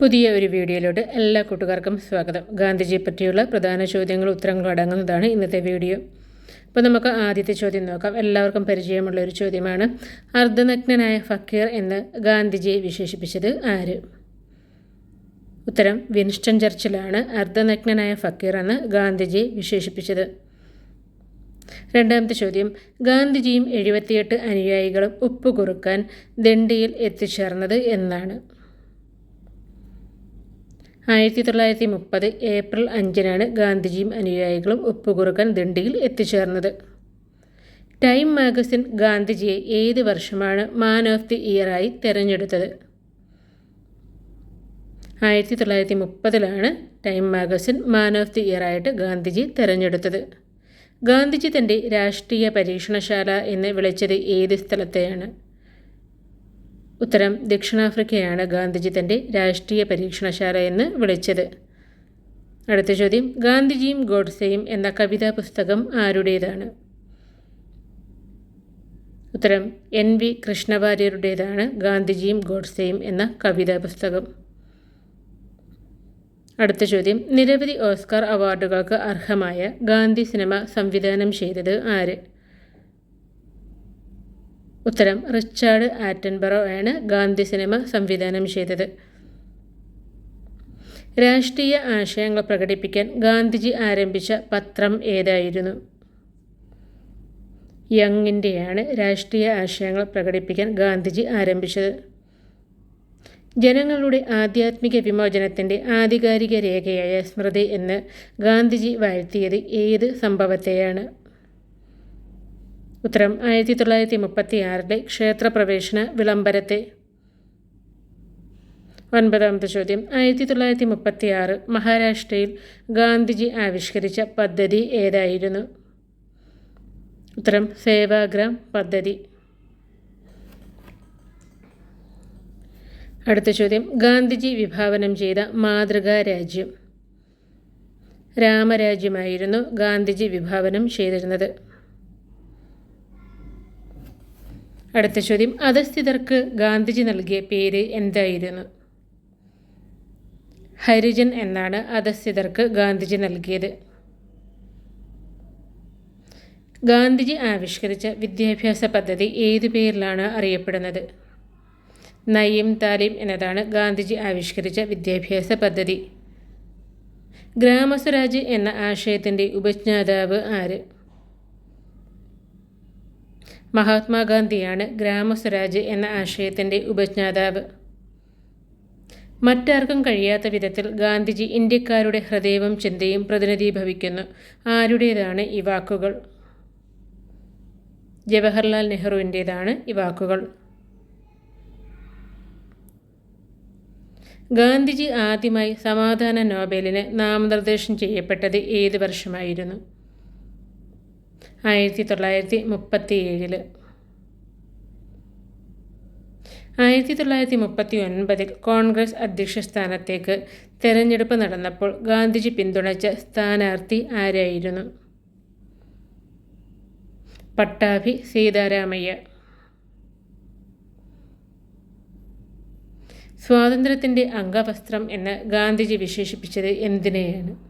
പുതിയ ഒരു വീഡിയോയിലോട്ട് എല്ലാ കൂട്ടുകാർക്കും സ്വാഗതം. ഗാന്ധിജിയെ പറ്റിയുള്ള പ്രധാന ചോദ്യങ്ങൾ ഉത്തരങ്ങൾ അടങ്ങുന്നതാണ് ഇന്നത്തെ വീഡിയോ. അപ്പോൾ നമുക്ക് ആദ്യത്തെ ചോദ്യം നോക്കാം. എല്ലാവർക്കും പരിചയമുള്ള ഒരു ചോദ്യമാണ്. അർദ്ധനഗ്നനായ ഫക്കീർ എന്ന് ഗാന്ധിജിയെ വിശേഷിപ്പിച്ചത് ആര്? ഉത്തരം വിൻസ്റ്റൺ ചർച്ചിലാണ് അർദ്ധനഗ്നനായ ഫക്കീർ എന്ന് ഗാന്ധിജിയെ വിശേഷിപ്പിച്ചത്. രണ്ടാമത്തെ ചോദ്യം ഗാന്ധിജിയും എഴുപത്തിയെട്ട് അനുയായികളും ഉപ്പ് കുറുക്കാൻ ദണ്ഡിയിൽ എത്തിച്ചേർന്നത് എന്നാണ്. ആയിരത്തി തൊള്ളായിരത്തി മുപ്പത് ഏപ്രിൽ അഞ്ചിനാണ് ഗാന്ധിജിയും അനുയായികളും ഉപ്പുകുറുക്കൻ ദണ്ഡിയിൽ എത്തിച്ചേർന്നത്. ടൈം മാഗസിൻ ഗാന്ധിജിയെ ഏത് വർഷമാണ് മാൻ ഓഫ് ദി ഇയറായി തിരഞ്ഞെടുത്തത്? ആയിരത്തി തൊള്ളായിരത്തി മുപ്പതിലാണ് time magazine man of the ഇയറായിട്ട് Gandhiji തിരഞ്ഞെടുത്തത്. ഗാന്ധിജി തന്റെ രാഷ്ട്രീയ പരീക്ഷണശാല എന്ന് വിളിച്ചത് ഏത് സ്ഥലത്തെയാണ്? ഉത്തരം ദക്ഷിണാഫ്രിക്കയാണ് ഗാന്ധിജി തന്റെ രാഷ്ട്രീയ പരീക്ഷണശാല എന്ന് വിളിച്ചത്. അടുത്ത ചോദ്യം ഗാന്ധിജിയും ഗോഡ്സെയും എന്ന കവിതാ പുസ്തകം ആരുടേതാണ്? ഉത്തരം എൻ വി കൃഷ്ണവാര്യരുടേതാണ് ഗാന്ധിജിയും ഗോഡ്സെയും എന്ന കവിതാ പുസ്തകം. അടുത്ത ചോദ്യം നിരവധി ഓസ്കാർ അവാർഡുകൾക്ക് അർഹമായ ഗാന്ധി സിനിമ സംവിധാനം ചെയ്തത് ആര്? ഉത്തരം റിച്ചാർഡ് ആറ്റൻബറോ ആണ് ഗാന്ധി സിനിമ സംവിധാനം ചെയ്തത്. രാഷ്ട്രീയ ആശയങ്ങൾ പ്രകടിപ്പിക്കാൻ ഗാന്ധിജി ആരംഭിച്ച പത്രം ഏതായിരുന്നു? യങ്ങിന്റെയാണ് രാഷ്ട്രീയ ആശയങ്ങൾ പ്രകടിപ്പിക്കാൻ ഗാന്ധിജി ആരംഭിച്ചത്. ജനങ്ങളുടെ ആധ്യാത്മിക വിമോചനത്തിന്റെ ആധികാരിക രേഖയായ സ്മൃതി എന്ന് ഗാന്ധിജി വാഴ്ത്തിയത് ഏത് സംഭവത്തെയാണ്? ഉത്തരം ആയിരത്തി തൊള്ളായിരത്തി മുപ്പത്തി ആറിലെ ക്ഷേത്രപ്രവേശന വിളംബരത്തെ. ഒൻപതാമത്തെ ചോദ്യം. ആയിരത്തി തൊള്ളായിരത്തി മുപ്പത്തി ആറ് മഹാരാഷ്ട്രയിൽ ഗാന്ധിജി ആവിഷ്കരിച്ച പദ്ധതി ഏതായിരുന്നു? ഉത്തരം സേവാഗ്രാം പദ്ധതി. അടുത്ത ചോദ്യം. ഗാന്ധിജി വിഭാവനം ചെയ്ത മാതൃകാ രാജ്യം. രാമരാജ്യമായിരുന്നു ഗാന്ധിജി വിഭാവനം ചെയ്തിരുന്നത്. അടുത്ത ചോദ്യം. അധസ്ഥിതർക്ക് ഗാന്ധിജി നൽകിയ പേര് എന്തായിരുന്നു? ഹരിജൻ എന്നാണ് അധസ്ഥിതർക്ക് ഗാന്ധിജി നൽകിയത്. ഗാന്ധിജി ആവിഷ്കരിച്ച വിദ്യാഭ്യാസ പദ്ധതി ഏതു പേരിലാണ് അറിയപ്പെടുന്നത്? നയിം താലിം എന്നതാണ് ഗാന്ധിജി ആവിഷ്കരിച്ച വിദ്യാഭ്യാസ പദ്ധതി. ഗ്രാമസ്വരാജ് എന്ന ആശയത്തിന്റെ ഉപജ്ഞാതാവ് ആര്? മഹാത്മാഗാന്ധിയാണ് ഗ്രാമസ്വരാജ് എന്ന ആശയത്തിന്റെ ഉപജ്ഞാതാവ്. മറ്റാർക്കും കഴിയാത്ത വിധത്തിൽ ഗാന്ധിജി ഇന്ത്യക്കാരുടെ ഹൃദയവും ചിന്തയും പ്രതിനിധീഭവിക്കുന്നു ആരുടേതാണ് ഈ വാക്കുകൾ? ജവഹർലാൽ നെഹ്റുവിന്റേതാണ് ഈ വാക്കുകൾ. ഗാന്ധിജി ആദ്യമായി സമാധാന നോബലിന് നാമനിർദ്ദേശം ചെയ്യപ്പെട്ടത് ഏത് വർഷമായിരുന്നു? ആയിരത്തി തൊള്ളായിരത്തി മുപ്പത്തി ഏഴിൽ ആയിരത്തി തൊള്ളായിരത്തി മുപ്പത്തി ഒൻപതിൽ കോൺഗ്രസ് അധ്യക്ഷ സ്ഥാനത്തേക്ക് തെരഞ്ഞെടുപ്പ് നടന്നപ്പോൾ ഗാന്ധിജി പിന്തുണച്ച സ്ഥാനാർത്ഥി ആരായിരുന്നു? പട്ടാഭി സീതാരാമയ്യ. സ്വാതന്ത്ര്യത്തിന്റെ അംഗവസ്ത്രം എന്ന് ഗാന്ധിജി വിശേഷിപ്പിച്ചത് എന്തിനെയാണ്?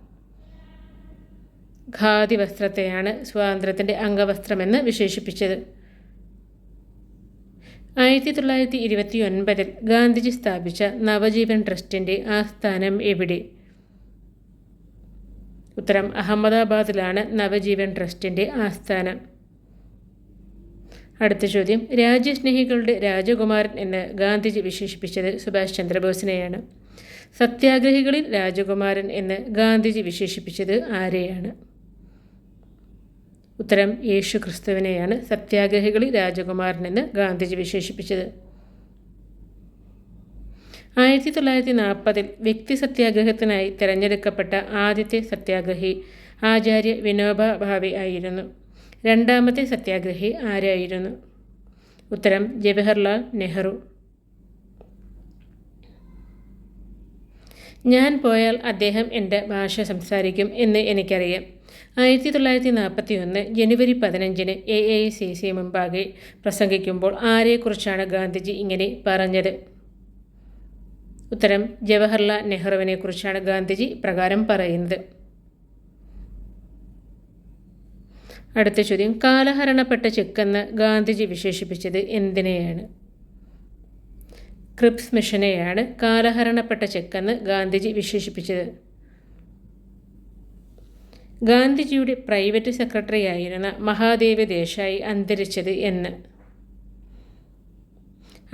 ഖാദി വസ്ത്രത്തെയാണ് സ്വാതന്ത്ര്യത്തിന്റെ അംഗവസ്ത്രമെന്ന് വിശേഷിപ്പിച്ചത്. ആയിരത്തി തൊള്ളായിരത്തി ഇരുപത്തി ഒൻപതിൽ ഗാന്ധിജി സ്ഥാപിച്ച നവജീവൻ ട്രസ്റ്റിന്റെ ആസ്ഥാനം എവിടെ? ഉത്തരം അഹമ്മദാബാദിലാണ് നവജീവൻ ട്രസ്റ്റിന്റെ ആസ്ഥാനം. അടുത്ത ചോദ്യം രാജ്യസ്നേഹികളുടെ രാജകുമാരൻ എന്ന് ഗാന്ധിജി വിശേഷിപ്പിച്ചത് സുഭാഷ് ചന്ദ്രബോസിനെയാണ്. സത്യാഗ്രഹികളിൽ രാജകുമാരൻ എന്ന് ഗാന്ധിജി വിശേഷിപ്പിച്ചത് ആരെയാണ്? ഉത്തരം യേശു ക്രിസ്തുവിനെയാണ് സത്യാഗ്രഹികളി രാജകുമാരൻ എന്ന് ഗാന്ധിജി വിശേഷിപ്പിച്ചത്. ആയിരത്തി തൊള്ളായിരത്തി നാൽപ്പതിൽ വ്യക്തി സത്യാഗ്രഹത്തിനായി തിരഞ്ഞെടുക്കപ്പെട്ട ആദ്യത്തെ സത്യാഗ്രഹി ആചാര്യ വിനോബ ഭാവെ ആയിരുന്നു. രണ്ടാമത്തെ സത്യാഗ്രഹി ആരായിരുന്നു? ഉത്തരം ജവഹർലാൽ നെഹ്റു. ഞാൻ പോയാൽ അദ്ദേഹം എന്റെ ഭാഷ സംസാരിക്കും എന്ന് എനിക്കറിയാം. ആയിരത്തി തൊള്ളായിരത്തി നാൽപ്പത്തി ഒന്ന് ജനുവരി പതിനഞ്ചിന് എ ഐ സി സി മുമ്പാകെ പ്രസംഗിക്കുമ്പോൾ ആരെക്കുറിച്ചാണ് ഗാന്ധിജി ഇങ്ങനെ പറഞ്ഞത്? ഉത്തരം ജവഹർലാൽ നെഹ്റുവിനെ കുറിച്ചാണ് ഗാന്ധിജി പ്രകാരം പറയുന്നത്. അടുത്ത ചോദ്യം കാലഹരണപ്പെട്ട ചെക്കെന്ന് ഗാന്ധിജി വിശേഷിപ്പിച്ചത് എന്തിനെയാണ്? ക്രിപ്സ് മിഷനെയാണ് കാലഹരണപ്പെട്ട ചെക്കെന്ന് ഗാന്ധിജി വിശേഷിപ്പിച്ചത്. ഗാന്ധിജിയുടെ പ്രൈവറ്റ് സെക്രട്ടറി ആയിരുന്ന മഹാദേവ ദേശായി അന്തരിച്ചത് എന്ന്.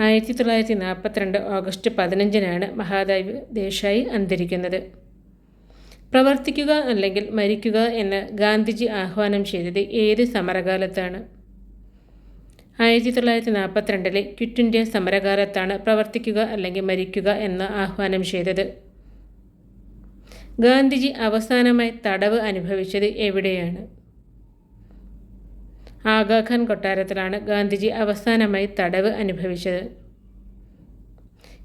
ആയിരത്തി തൊള്ളായിരത്തി നാൽപ്പത്തിരണ്ട് ഓഗസ്റ്റ് പതിനഞ്ചിനാണ് മഹാദേവ് ദേശായി അന്തരിക്കുന്നത്. പ്രവർത്തിക്കുക അല്ലെങ്കിൽ മരിക്കുക എന്ന് ഗാന്ധിജി ആഹ്വാനം ചെയ്തത് ഏത് സമരകാലത്താണ്? ആയിരത്തി തൊള്ളായിരത്തി നാൽപ്പത്തിരണ്ടിലെ ക്വിറ്റ് ഇന്ത്യ സമരകാലത്താണ് പ്രവർത്തിക്കുക അല്ലെങ്കിൽ മരിക്കുക എന്ന് ആഹ്വാനം ചെയ്തത്. ഗാന്ധിജി അവസാനമായി തടവ് അനുഭവിച്ചത് എവിടെയാണ്? ആഗാഖാൻ കൊട്ടാരത്തിലാണ് ഗാന്ധിജി അവസാനമായി തടവ് അനുഭവിച്ചത്.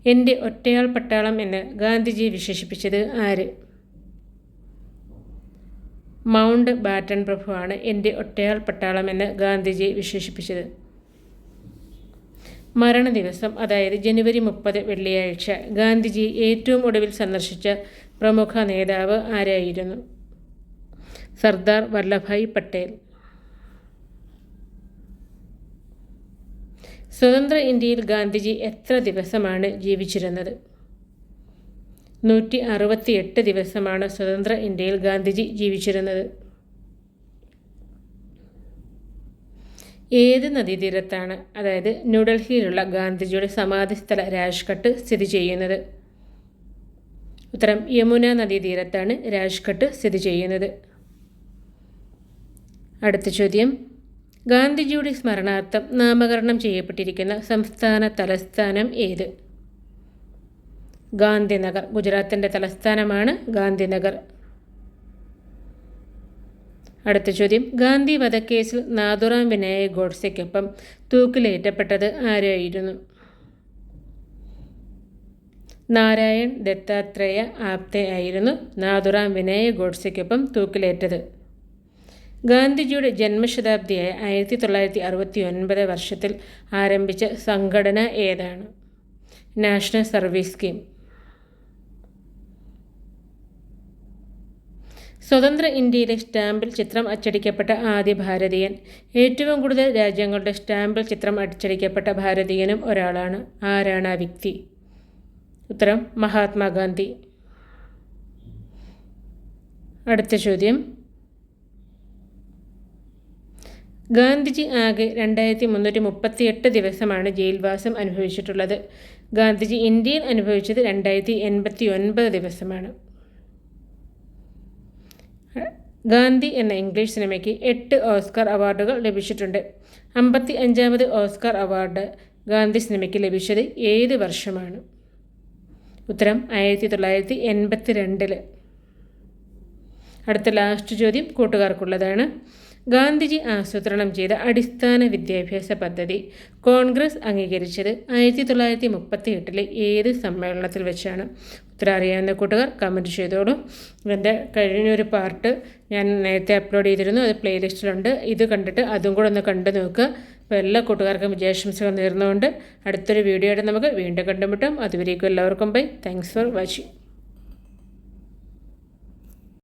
എന്റെ ഒറ്റയാൾ പട്ടാളം എന്ന് ഗാന്ധിജി വിശേഷിപ്പിച്ചത് ആര്? മൗണ്ട് ബാറ്റൺ പ്രഭുവാണ് എന്റെ ഒറ്റയാൾ പട്ടാളം എന്ന് ഗാന്ധിജി വിശേഷിപ്പിച്ചത്. മരണ ദിവസം അതായത് ജനുവരി മുപ്പത് വെള്ളിയാഴ്ച ഗാന്ധിജി ഏറ്റവും ഒടുവിൽ സന്ദർശിച്ച പ്രമുഖ നേതാവ് ആരായിരുന്നു? സർദാർ വല്ലഭായ് പട്ടേൽ. സ്വതന്ത്ര ഇന്ത്യയിൽ ഗാന്ധിജി എത്ര ദിവസമാണ് ജീവിച്ചിരുന്നത്? നൂറ്റി അറുപത്തിയെട്ട് ദിവസമാണ് സ്വതന്ത്ര ഇന്ത്യയിൽ ഗാന്ധിജി ജീവിച്ചിരുന്നത്. ഏത് നദീതീരത്താണ് അതായത് ന്യൂഡൽഹിയിലുള്ള ഗാന്ധിജിയുടെ സമാധിസ്ഥല രാജ്ഘട്ട് സ്ഥിതി ചെയ്യുന്നത്? ഉത്തരം യമുന നദീതീരത്താണ് രാജ്ഘട്ട് സ്ഥിതി ചെയ്യുന്നത്. അടുത്ത ചോദ്യം ഗാന്ധിജിയുടെ സ്മരണാർത്ഥം നാമകരണം ചെയ്യപ്പെട്ടിരിക്കുന്ന സംസ്ഥാന തലസ്ഥാനം ഏത്? ഗാന്ധിനഗർ ഗുജറാത്തിന്റെ തലസ്ഥാനമാണ് ഗാന്ധിനഗർ. അടുത്ത ചോദ്യം. ഗാന്ധി വധക്കേസിൽ നാഥുറാം വിനായക് ഗോഡ്സെക്കൊപ്പം തൂക്കിലേറ്റപ്പെട്ടത് ആരായിരുന്നു? നാരായൺ ദത്താത്രേയ ആപ്തെ ആയിരുന്നു നാഥുറാം വിനായക് ഗോഡ്സെക്കൊപ്പം തൂക്കിലേറ്റത്. ഗാന്ധിജിയുടെ ജന്മശതാബ്ദിയായ ആയിരത്തി തൊള്ളായിരത്തി അറുപത്തി ഒൻപത് വർഷത്തിൽ ആരംഭിച്ച സംഘടന ഏതാണ്? National service scheme. സ്വതന്ത്ര ഇന്ത്യയിലെ സ്റ്റാമ്പിൽ ചിത്രം അച്ചടിക്കപ്പെട്ട ആദ്യ ഭാരതീയൻ. ഏറ്റവും കൂടുതൽ രാജ്യങ്ങളുടെ സ്റ്റാമ്പിൽ ചിത്രം അച്ചടിക്കപ്പെട്ട ഭാരതീയനും ഒരാളാണ്. ആരാണ് ആ വ്യക്തി? ഉത്തരം മഹാത്മാഗാന്ധി. അടുത്ത ചോദ്യം. ഗാന്ധിജി ആകെ രണ്ടായിരത്തി മുന്നൂറ്റി മുപ്പത്തി എട്ട് ദിവസമാണ് ജയിൽവാസം അനുഭവിച്ചിട്ടുള്ളത്. ഗാന്ധിജി ഇന്ത്യയിൽ അനുഭവിച്ചത് രണ്ടായിരത്തി എൺപത്തി ഒൻപത് ദിവസമാണ്. ഗാന്ധി എന്ന ഇംഗ്ലീഷ് സിനിമയ്ക്ക് എട്ട് ഓസ്കാർ അവാർഡുകൾ ലഭിച്ചിട്ടുണ്ട്. അമ്പത്തി അഞ്ചാമത് ഓസ്കാർ അവാർഡ് ഗാന്ധി സിനിമയ്ക്ക് ലഭിച്ചത് ഏത് വർഷമാണ്? ഉത്തരം ആയിരത്തി തൊള്ളായിരത്തി എൺപത്തി രണ്ടിൽ അടുത്ത ലാസ്റ്റ് ചോദ്യം കൂട്ടുകാർക്കുള്ളതാണ്. ഗാന്ധിജി ആസൂത്രണം ചെയ്ത അടിസ്ഥാന വിദ്യാഭ്യാസ പദ്ധതി കോൺഗ്രസ് അംഗീകരിച്ചത് ആയിരത്തി തൊള്ളായിരത്തി മുപ്പത്തി എട്ടിലെ ഏത് സമ്മേളനത്തിൽ വെച്ചാണ്? ഉത്തരം അറിയാവുന്ന കൂട്ടുകാർ കമന്റ് ചെയ്തോളൂ. എന്റെ കഴിഞ്ഞൊരു പാർട്ട് ഞാൻ നേരത്തെ അപ്ലോഡ് ചെയ്തിരുന്നു. അത് പ്ലേലിസ്റ്റിലുണ്ട് ഇത് കണ്ടിട്ട് അതും കൂടെ ഒന്ന് കണ്ടു നോക്കുക അപ്പോൾ എല്ലാ കൂട്ടുകാർക്കും വിജയാശംസകൾ നേർന്നുകൊണ്ട് അടുത്തൊരു വീഡിയോ ആയിട്ട് നമുക്ക് വീണ്ടും കണ്ടുമുട്ടാം. അതുവരേക്കും എല്ലാവർക്കും ബൈ താങ്ക്സ് ഫോർ വാച്ചിങ്